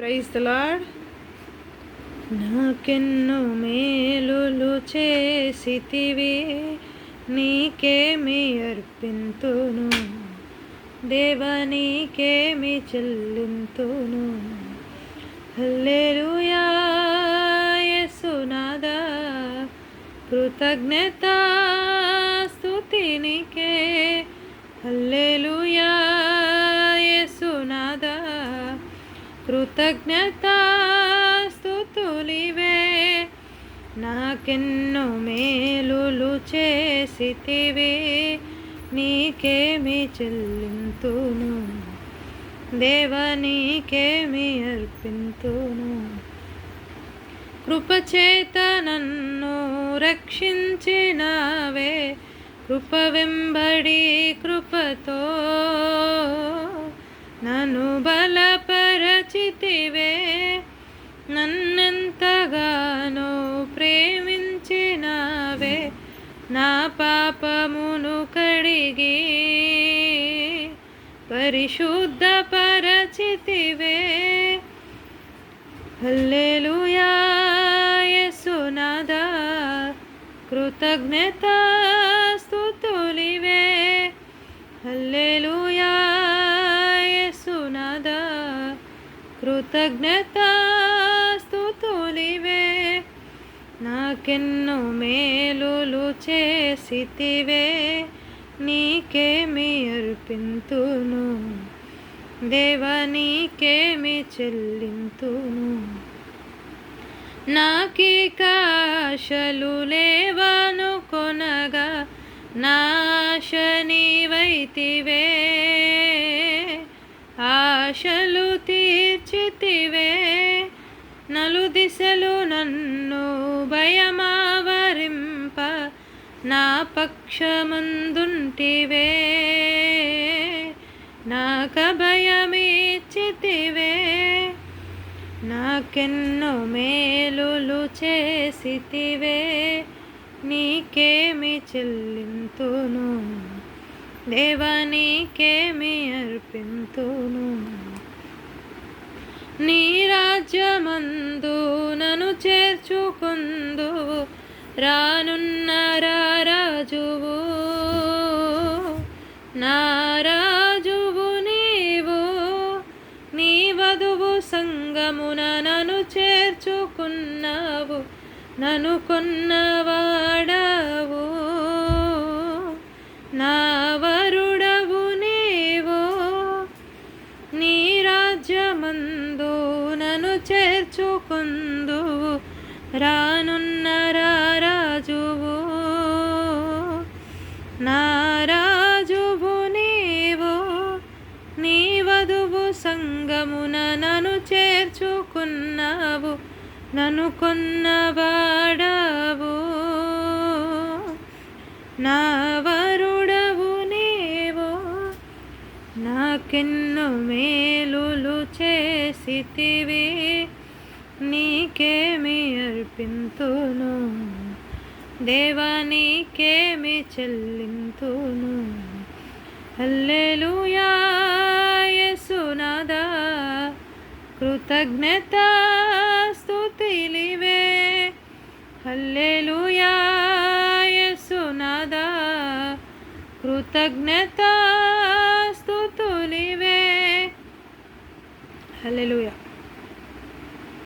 Praise lord నాకెన్నో మేలులు చేసితివి నీకేమి అర్పింతును? దేవా నీకేమి చెల్లింతును? హల్లెలూయా యేసునాదా కృతజ్ఞతా కృతజ్ఞతాస్తుతులివే నాకెన్నో మేలులు చేసితివి. నీకేమి చెల్లింతును? దేవ నీకేమి అర్పింతును? కృపచేత నన్ను రక్షించినవే. కృప వెంబడి కృపతో నన్ను బలపరచితివే నన్నెంతగానో ప్రేమించినవే నా పాపమును కడిగి పరిశుద్ధపరచితివే హల్లెలూయా యేసునాదా కృతజ్ఞత కృతజ్ఞతాస్తుతులివే. నాకెన్నో మేలులు చేసితివే. నీకేమి అర్పింతును? దేవ నీకేమి చెల్లింతును? నాకీకాశలు లేవను కొనగా నాశని వైతివే దిశలు నన్ను భయమావరింప నా పక్షమందుంటివే. నాక భయమిచ్చితివే నాకెన్నో మేలులు చేసితివే. నీకేమి చెల్లింతును? దేవా నీకేమి అర్పింతును? నీ రాజ్య చేర్చుకుందు రానున్న రాజువు నారాజువు నీవు నీ వధువు సంగమున నన్ను చేర్చుకున్నావు నన్ను కొన్నవాడవు. నా వరుడవు నీవు నీ రాజ్యమందు నన్ను చేర్చుకుందు. రానున్న రాజువు నా రాజువు నీవు నీ వధువు సంగమున నన్ను చేర్చుకున్నావు నన్ను కొన్నవాడవు. నా వరుడవు నీవు నాకెన్నో మేలులు చేసితివి. అర్పింతును దేవానికేమి చెల్లింతును. హల్లెలూయా కృతజ్ఞత స్థుతిలివే. హల్లెలూయా కృతజ్ఞత స్థుతులివే. హల్లెలూయా.